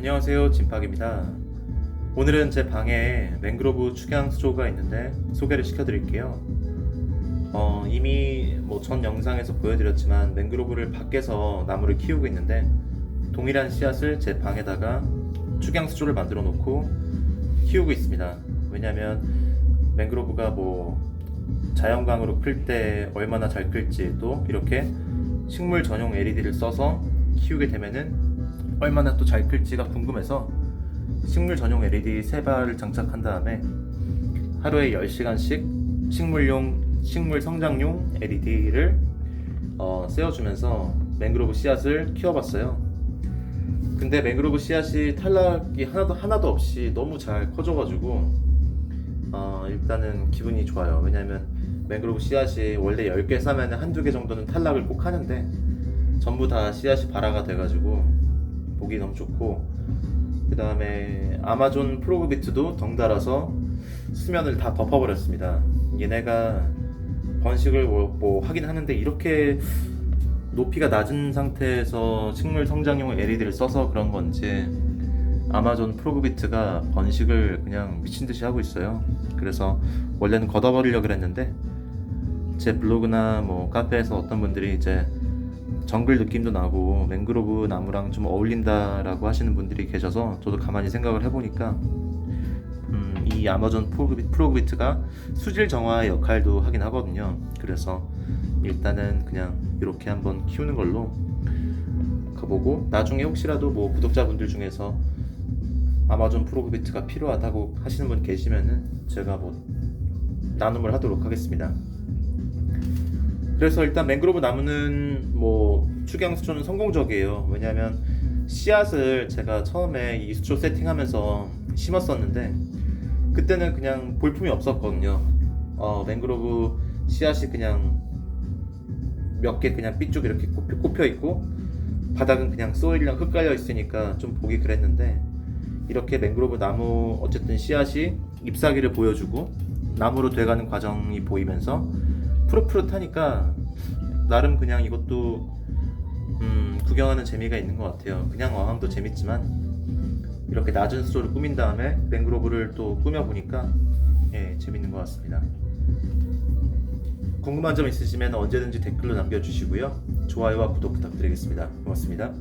안녕하세요 진팍입니다. 오늘은 제 방에 맹그로브 축양 수조가 있는데 소개를 시켜드릴게요. 어, 이미 뭐 전 영상에서 보여드렸지만 맹그로브를 밖에서 나무를 키우고 있는데 동일한 씨앗을 제 방에다가 축양 수조를 만들어 놓고 키우고 있습니다. 왜냐면 맹그로브가 뭐 자연광으로 클 때 얼마나 잘 클지 또 이렇게 식물 전용 LED를 써서 키우게 되면은 얼마나 또 잘 클지가 궁금해서 식물 전용 LED 세 발을 장착한 다음에 하루에 10시간씩 식물용 식물 성장용 LED를 어, 세워주면서 맹그로브 씨앗을 키워봤어요. 근데 맹그로브 씨앗이 탈락이 하나도 하나도 없이 너무 잘 커져가지고 어, 일단은 기분이 좋아요. 왜냐면 맹그로브 씨앗이 원래 10개 싸면 한두 개 정도는 탈락을 꼭 하는데 전부 다 씨앗이 발화가 돼가지고 보기 너무 좋고 그 다음에 아마존 프로그비트도 덩달아서 수면을 다 덮어버렸습니다. 얘네가 번식을 뭐, 뭐 하긴 하는데 이렇게 높이가 낮은 상태에서 식물 성장용 LED를 써서 그런 건지 아마존 프로그비트가 번식을 그냥 미친 듯이 하고 있어요. 그래서 원래는 걷어버리려고 그랬는데 제 블로그나 뭐 카페에서 어떤 분들이 이제 정글 느낌도 나고 맹그로브 나무랑 좀 어울린다라고 하시는 분들이 계셔서 저도 가만히 생각을 해보니까 음, 이 아마존 프로그비- 프로그비트가 수질 정화의 역할도 하긴 하거든요. 그래서 일단은 그냥 이렇게 한번 키우는 걸로 가보고 나중에 혹시라도 뭐 구독자분들 중에서 아마존 프로그비트가 필요하다고 하시는 분 계시면은 제가 뭐 나눔을 하도록 하겠습니다. 그래서 일단 맹그로브 나무는 뭐 축양 수초는 성공적이에요. 왜냐하면 씨앗을 제가 처음에 이 수초 세팅하면서 심었었는데 그때는 그냥 볼품이 없었거든요. 어, 맹그로브 씨앗이 그냥 몇 개 그냥 삐쭉 이렇게 꼽혀, 꼽혀 있고 바닥은 그냥 소일이랑 흙 깔려 있으니까 좀 보기 그랬는데 이렇게 맹그로브 나무 어쨌든 씨앗이 잎사귀를 보여주고 나무로 돼가는 과정이 보이면서 푸릇푸릇하니까 나름 그냥 이것도 음, 구경하는 재미가 있는 것 같아요. 그냥 어항도 재밌지만 이렇게 낮은 수조를 꾸민 다음에 맹그로브를 또 꾸며 보니까 예 재밌는 것 같습니다. 궁금한 점 있으시면 언제든지 댓글로 남겨주시고요. 좋아요와 구독 부탁드리겠습니다. 고맙습니다.